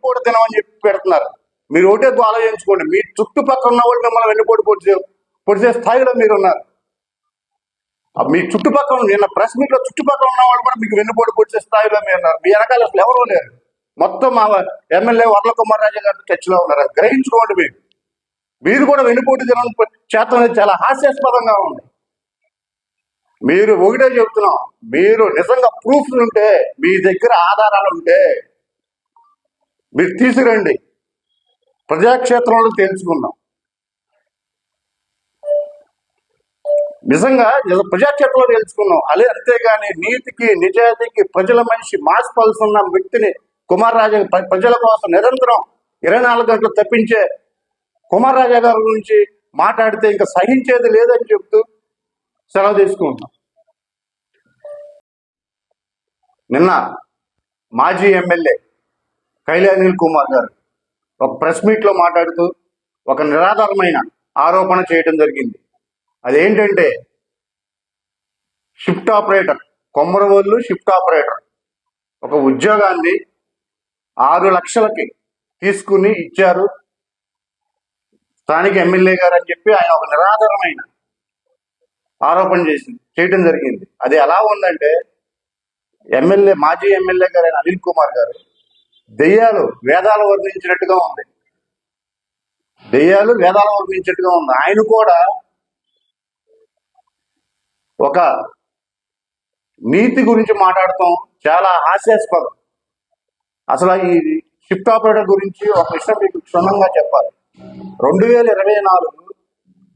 వెన్నుపోటు తినమని చెప్పి పెడుతున్నారు. మీరు ఒకటే ఆలోచించుకోండి మీ చుట్టుపక్కల ఉన్న వాళ్ళు మిమ్మల్ని వెన్నుపోటు పొడిచే పొడిచే స్థాయిలో మీరు ఉన్నారు. మీ చుట్టుపక్కల నిన్న ప్రెస్ మీట్లో చుట్టుపక్కల ఉన్న వాళ్ళు కూడా మీకు వెన్నుపోటు పొడిచే స్థాయిలో మీరు ఉన్నారు. మీ వెనకాల అసలు ఎవరూ లేరు. మొత్తం మా ఎమ్మెల్యే వరల కుమార్ రాజా గారి టచ్లో ఉన్నారు గ్రహించుకోండి మీరు. మీరు కూడా వెన్నుపోటు తినడం చేతం చాలా హాస్యాస్పదంగా ఉంది. మీరు ఒకటే చెప్తున్నాం మీరు నిజంగా ప్రూఫ్లు ఉంటే మీ దగ్గర ఆధారాలు ఉంటే మీరు తీసుకురండి. ప్రజాక్షేత్రంలో తెలుసుకున్నాం నిజంగా ఇలా ప్రజాక్షేత్రంలో తెలుసుకున్నాం అదే అంతేగాని నీతికి నిజాయితీకి ప్రజల మనిషి మాస్ ఉన్న వ్యక్తిని కుమార్ రాజా ప్ర- ప్రజల కోసం నిరంతరం ఇరవై నాలుగు గంటలు తప్పించే కుమార్ రాజా గారి గురించి మాట్లాడితే ఇంకా సహించేది లేదని చెప్తూ సెలవు తీసుకుంటున్నాం. నిన్న మాజీ ఎమ్మెల్యే కైలానిల్ కుమార్ గారు ఒక ప్రెస్ మీట్లో మాట్లాడుతూ ఒక నిరాధారమైన ఆరోపణ చేయడం జరిగింది. అదేంటంటే shift operator Komaravolu shift operator ఒక ఉద్యోగాన్ని ఆరు లక్షలకి తీసుకుని ఇచ్చారు. స్థానిక ఎమ్మెల్యే గారు అని చెప్పి ఆయన ఒక నిరాధారమైన ఆరోపణ చేసింది చేయడం జరిగింది. అది ఎలా ఉందంటే ఎమ్మెల్యే మాజీ ఎమ్మెల్యే గారు అనిల్ కుమార్ గారు దెయ్యాలు వేదాలు వర్ణించినట్టుగా ఉంది. దెయ్యాలు వేదాలు వర్ణించినట్టుగా ఉంది. ఆయన కూడా ఒక నీతి గురించి మాట్లాడటం చాలా హాస్యాస్పదం. అసలు ఈ షిఫ్ట్ ఆపరేటర్ గురించి ఒక విషయం మీకు క్షుణ్ణంగా చెప్పాలి. రెండు వేల ఇరవై నాలుగు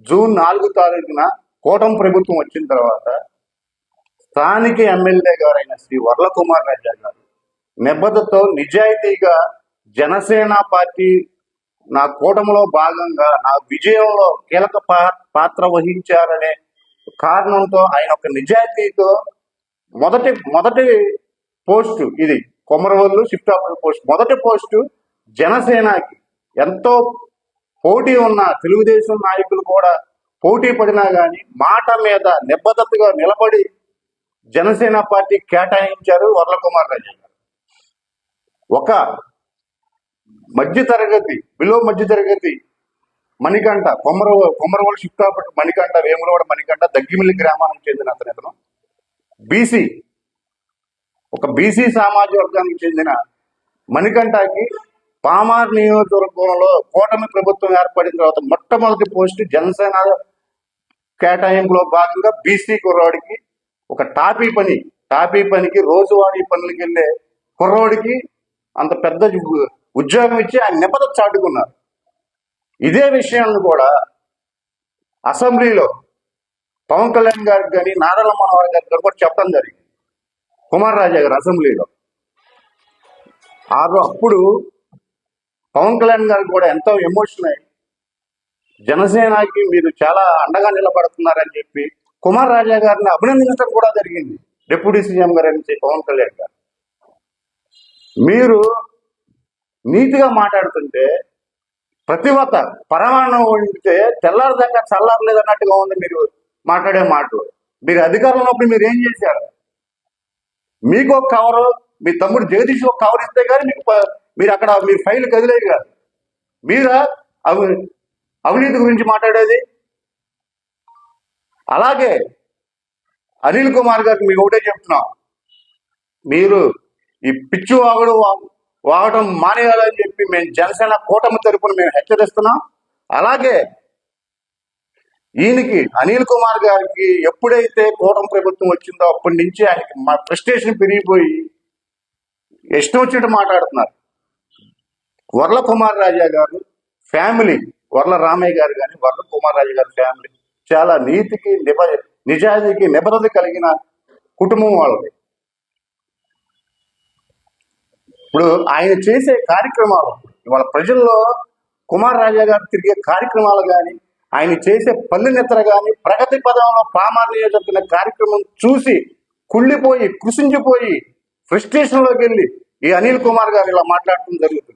జూన్ నాలుగు తారీఖున కూటమి ప్రభుత్వం వచ్చిన తర్వాత స్థానిక ఎమ్మెల్యే గారైన శ్రీ వరలకుమార్ రాజా గారు నిబద్ధతో నిజాయితీగా జనసేన పార్టీ నా కూటమిలో భాగంగా నా విజయంలో కీలక పా- పాత్ర వహించారనే కారణంతో ఆయన ఒక నిజాయితీతో మొదటి మొదటి పోస్ట్ ఇది కొమరవల్లు షిఫ్ట్ ఆపరేటర్ పోస్ట్. మొదటి పోస్టు జనసేనకి. ఎంతో పోటీ ఉన్న తెలుగుదేశం నాయకులు కూడా పోటీ పడినా కానీ మాట మీద నిబద్ధతగా నిలబడి జనసేన పార్టీ కేటాయించారు వరలకుమార్ కుమార్ ఒక మధ్య తరగతి బిలో మధ్య తరగతి మణికంఠ కొమర కొమరవోలు షిఫ్ట్ ఆపరేటర్ మణికంఠ వేములవాడ మణికంఠ దగ్గిమిల్లి గ్రామానికి చెందిన అతను ఇతను బీసీ ఒక బీసీ సామాజిక వర్గానికి చెందిన మణికంఠకి పామార్ నియోజకవర్గంలో కూటమి ప్రభుత్వం ఏర్పడిన తర్వాత మొట్టమొదటి పోస్ట్ జనసేన కేటాయింపులో భాగంగా బీసీ కుర్రాడికి ఒక టాపీ పని టాపీ పనికి రోజువారీ పనులకి వెళ్ళే కుర్రోడికి అంత పెద్ద ఉద్యోగం ఇచ్చి ఆయన నిపద చాటుకున్నారు. ఇదే విషయాన్ని కూడా అసెంబ్లీలో పవన్ కళ్యాణ్ గారికి కానీ నారాయణ మనోహర్ గారికి కానీ కూడా చెప్పడం జరిగింది. కుమార్ రాజా గారు అసెంబ్లీలో. ఆ అప్పుడు పవన్ కళ్యాణ్ గారికి కూడా ఎంతో ఎమోషన్ అయ్యి జనసేనకి మీరు చాలా అండగా నిలబడుతున్నారని చెప్పి కుమార్ రాజా గారిని అభినందించడం కూడా జరిగింది. డిప్యూటీ సీఎం గారు అని చెప్పి పవన్ కళ్యాణ్ గారు. మీరు నీతిగా మాట్లాడుతుంటే ప్రతివత పరమాణం ఉంటే తెల్లారిదాకా చల్లారలేదు అన్నట్టుగా ఉంది మీరు మాట్లాడే మాటలు. మీరు అధికారంలో ఉన్నప్పుడు మీరు ఏం చేశారు? మీకు ఒక కవరు మీ తమ్ముడు జగదీష్ ఒక కవర్ ఇస్తే కానీ మీకు మీరు అక్కడ మీ ఫైల్ కదిలేదు కాదు. మీరా అవి అవినీతి గురించి మాట్లాడేది? అలాగే అనిల్ కుమార్ గారికి మీకు ఒకటే చెప్తున్నాం. మీరు ఈ పిచ్చి వాగుడు వాగటం వాగడం మానేయాలని చెప్పి మేము జనసేన కూటమి తరపున మేము హెచ్చరిస్తున్నాం. అలాగే ఈయనకి అనిల్ కుమార్ గారికి ఎప్పుడైతే కూటమి ప్రభుత్వం వచ్చిందో అప్పటి నుంచి ఆయనకి మా ప్రెస్టేషన్ పెరిగిపోయి ఇష్టం వచ్చినట్టు మాట్లాడుతున్నారు. వర్ల కుమార్ రాజా గారు ఫ్యామిలీ వర్ల రామయ్య గారు కానీ వర్ల కుమార్ రాజా గారి ఫ్యామిలీ చాలా నీతికి నిబ నిజాయితీకి నిబద్ధత కలిగిన కుటుంబం వాళ్ళది. ఇప్పుడు ఆయన చేసే కార్యక్రమాలు ఇవాళ ప్రజల్లో కుమార్ రాజా గారు తిరిగే కార్యక్రమాలు కానీ ఆయన చేసే పల్లె నిద్ర కానీ ప్రగతి పదంలో పామార్య జరిగిన కార్యక్రమం చూసి కుళ్ళిపోయి కృషించిపోయి ఫ్రస్ట్రేషన్లోకి వెళ్ళి ఈ అనిల్ కుమార్ గారు ఇలా మాట్లాడటం జరుగుతుంది.